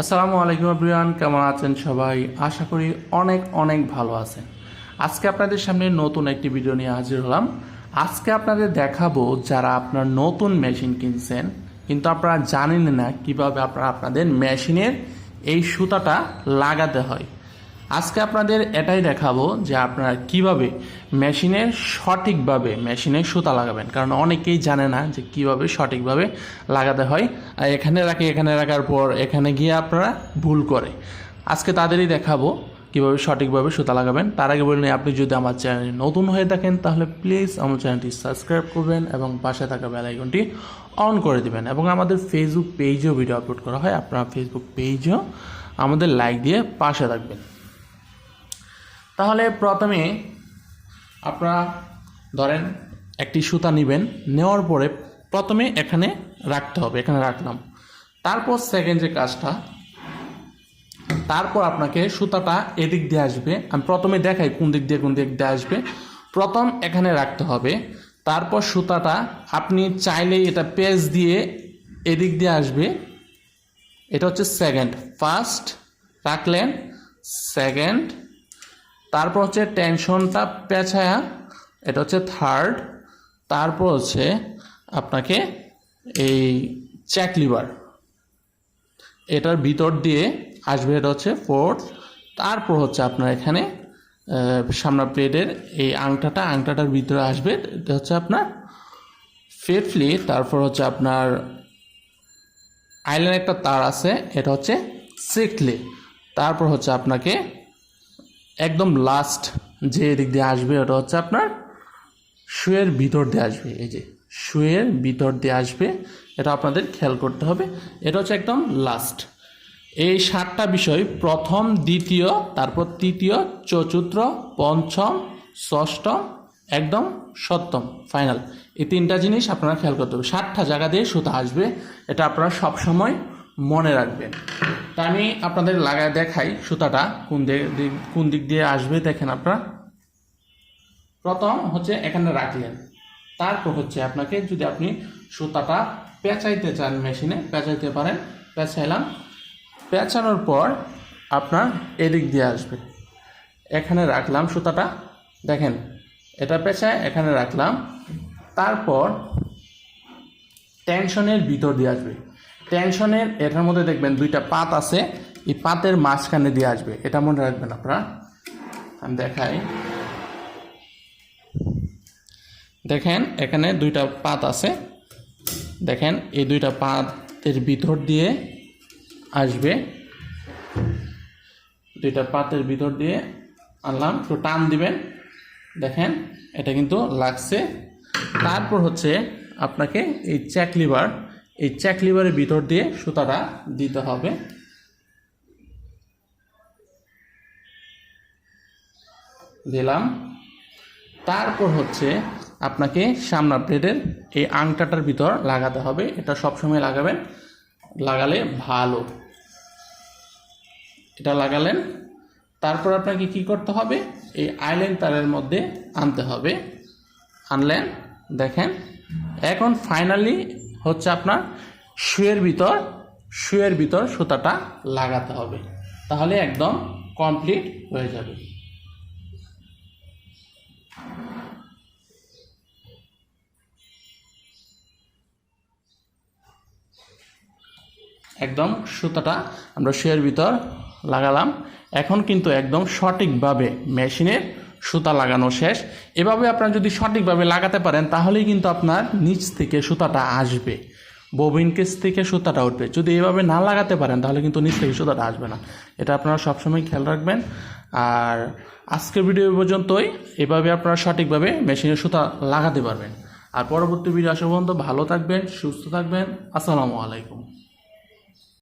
আসসালামু আলাইকুম আব্রিয়ান কেমন আছেন সবাই? আশা করি অনেক অনেক ভালো আছেন। আজকে আপনাদের সামনে নতুন একটি ভিডিও নিয়ে হাজির হলাম। আজকে আপনাদের দেখাবো যারা আপনার নতুন মেশিন কিনছেন, কিন্তু আপনারা জানেন না কীভাবে আপনারা আপনাদের মেশিনের এই সুতাটা লাগাতে হয়। আজকে আপনাদের এটাই দেখাবো যে আপনারা কীভাবে মেশিনের সঠিকভাবে মেশিনে সুতা লাগাবেন। কারণ অনেকেই জানে না যে কীভাবে সঠিকভাবে লাগাতে হয়। আর এখানে রাখে, এখানে রাখার পর এখানে গিয়ে আপনারা ভুল করে। আজকে তাদেরই দেখাবো কীভাবে সঠিকভাবে সুতা লাগাবেন। তার আগে বললেন আপনি যদি আমার চ্যানেলে নতুন হয়ে থাকেন, তাহলে প্লিজ আমার চ্যানেলটি সাবস্ক্রাইব করবেন এবং পাশে থাকা বেল আইকনটি অন করে দিবেন। এবং আমাদের ফেসবুক পেজেও ভিডিও আপলোড করা হয়। আপনারা ফেসবুক পেজেও আমাদের লাইক দিয়ে পাশে থাকবেন। তাহলে প্রথমে আপনারা ধরেন একটি সুতা নেবেন, নেওয়ার পরে প্রথমে এখানে রাখতে হবে, এখানে রাখলাম। তারপর সেকেন্ড যে কাজটা, তারপর আপনাকে সুতাটা এদিক দিয়ে আসবে। আমি প্রথমে দেখাই কোন দিক দিয়ে কোন দিক দিয়ে আসবে। প্রথম এখানে রাখতে হবে। তারপর সুতাটা আপনি চাইলে এটা পেজ দিয়ে এদিক দিয়ে আসবে। এটা হচ্ছে সেকেন্ড ফার্স্ট রাখলেন সেকেন্ড তারপর হচ্ছে টেনশনটা পেঁচায়া এটা হচ্ছে থার্ড তারপর হচ্ছে আপনাকে এই চ্যাক লিভার এটার ভিতর দিয়ে আসবে, এটা হচ্ছে ফোর্থ তারপর হচ্ছে আপনার এখানে সামনা প্লেটের এই আংটাটা, আংটাটার ভিতরে আসবে, এটা হচ্ছে আপনার ফিফথলি তারপর হচ্ছে আপনার আইল্যান্ড একটা তার আছে, এটা হচ্ছে সিক্সলি তারপর হচ্ছে আপনাকে একদম লাস্ট যে দিক দিয়ে আসবে, ওটা হচ্ছে আপনার শুয়ের ভিতর দিয়ে আসবে। এই যে শুয়ের ভিতর দিয়ে আসবে, এটা আপনাদের খেয়াল করতে হবে। এটা হচ্ছে একদম লাস্ট এই সাতটা বিষয়, প্রথম, দ্বিতীয়, তারপর তৃতীয়, চতুর্থ, পঞ্চম, ষষ্ঠম, একদম সপ্তম ফাইনাল এই তিনটা জিনিস আপনারা খেয়াল করতে হবে। সাতটা জায়গা দিয়ে সুতা আসবে, এটা আপনারা সবসময় মনে রাখবেন। তা আমি আপনাদের লাগায় দেখাই সুতাটা, কোন দিক কোন দিক দিয়ে আসবে দেখেন আপনারা। প্রথম হচ্ছে এখানে রাখলেন। তারপর হচ্ছে আপনাকে যদি আপনি সুতাটা পেঁচাইতে চান মেশিনে, পেঁচাইতে পারেন, পেঁচাইলাম। পেঁচানোর পর আপনার এদিক দিয়ে আসবে। এখানে রাখলাম সুতাটা। দেখেন, এটা পেঁচায়, এখানে রাখলাম। তারপর টেনশনের ভিতর দিয়ে আসবে। টেনশনের এটার মধ্যে দেখবেন দুইটা পাত আছে, এই পাতের মাঝখানে দিয়ে আসবে। এটা মনে রাখবেন আপনারা। আমি দেখাই। দেখেন, এখানে দুইটা পাত আছে। দেখেন, এই দুইটা পাতের ভিতর দিয়ে আসবে। দুইটা পাতের ভিতর দিয়ে আনলাম। একটু টান দিবেন। দেখেন, এটা কিন্তু লাগছে। তারপর হচ্ছে আপনাকে এই চ্যাক লিভার এই চ্যাক লিভারের ভিতর দিয়ে সুতাটা দিতে হবে। দিলাম। তারপর হচ্ছে আপনাকে সামনা প্লেটের এই আংটাটার ভিতর লাগাতে হবে। এটা সবসময় লাগাবেন। লাগালে ভালো। এটা লাগালেন। তারপর আপনাকে কি করতে হবে? এই আইল্যান্ড তারের মধ্যে আনতে হবে। আনলেন। দেখেন। এখন ফাইনালি হচ্ছে আপনার শুয়ের ভিতর শুয়ের ভিতর সুতাটা লাগাতে হবে। তাহলে একদম কমপ্লিট হয়ে যাবে। একদম সুতাটা আমরা শুয়ের ভিতর লাগালাম। এখন কিন্তু একদম সঠিকভাবে মেশিনের সুতা লাগানো শেষ। এভাবে আপনারা যদি সঠিকভাবে লাগাতে পারেন, তাহলেই কিন্তু আপনার নিচ থেকে সুতাটা আসবে। ববিন কেস থেকে সুতাটা উঠবে। যদি এভাবে না লাগাতে পারেন, তাহলে কিন্তু নিচ থেকে সুতাটা আসবে না। এটা আপনারা সবসময় খেয়াল রাখবেন। আর আজকের ভিডিও পর্যন্তই। এভাবে আপনারা সঠিকভাবে মেশিনের সুতা লাগাতে পারবেন। আর পরবর্তী ভিডিও আসা পর্যন্ত ভালো থাকবেন, সুস্থ থাকবেন। আসসালামু আলাইকুম।